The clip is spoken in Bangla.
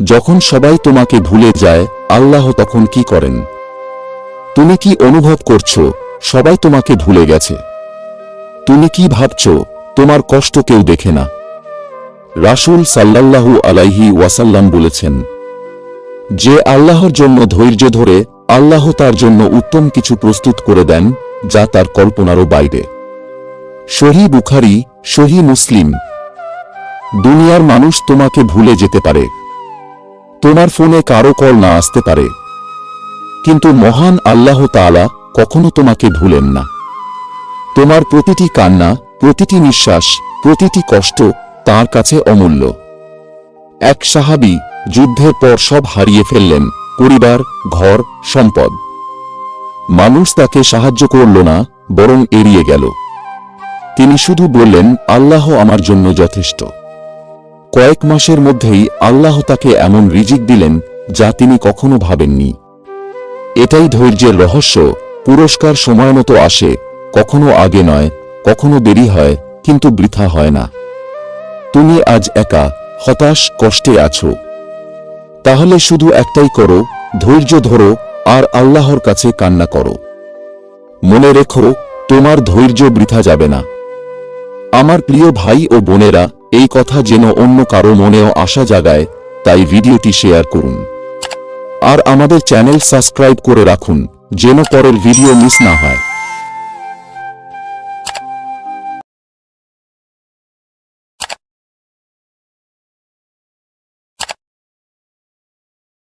যখন সবাই তোমাকে ভুলে যায়, আল্লাহ তখন কি করেন? তুমি কি অনুভব করছ, সবাই তোমাকে ভুলে গেছে? তুমি কি ভাবছ, তোমার কষ্ট কেউ দেখে না? রাসূল সাল্লাল্লাহু আলাইহি ওয়াসাল্লাম বলেছেন, যে আল্লাহর জন্য ধৈর্য ধরে, আল্লাহ তার জন্য উত্তম কিছু প্রস্তুত করে দেন, যা তার কল্পনারও বাইরে। সহি বুখারি, সহি মুসলিম। দুনিয়ার মানুষ তোমাকে ভুলে যেতে পারে। তোমার ফোনে কারও কল না আসতে পারে। কিন্তু মহান আল্লাহ তাআলা কখনো তোমাকে ভুলেন না। তোমার প্রতিটি কান্না, প্রতিটি নিঃশ্বাস, প্রতিটি কষ্ট তার কাছে অমূল্য। এক সাহাবী যুদ্ধের পর সব হারিয়ে ফেললেন, পরিবার, ঘর, সম্পদ। মানুষ তাকে সাহায্য করল না, বরং এড়িয়ে গেল। তিনি শুধু বললেন, আল্লাহ আমার জন্য যথেষ্ট। কয়েক মাসের মধ্যেই আল্লাহ তাকে এমন রিজিক দিলেন যা তিনি কখনো ভাবেননি। এটাই ধৈর্যের রহস্য। পুরস্কার সময় মতো আসে, কখনো আগে নয়, কখনো দেরি হয়, কিন্তু বৃথা হয় না। তুমি আজ একা, হতাশ, কষ্টে আছো। তাহলে শুধু একটাই করো, ধৈর্য ধরো, আর আল্লাহর কাছে কান্না করো। মনে রেখো, তোমার ধৈর্য বৃথা যাবে না। আমার প্রিয় ভাই ও বোনেরা এই কথা যেন অন্য কারও মনেও আশা জাগায়, তাই ভিডিওটি শেয়ার করুন। আর আমাদের চ্যানেল সাবস্ক্রাইব করে রাখুন, যেন পরের ভিডিও মিস না হয়।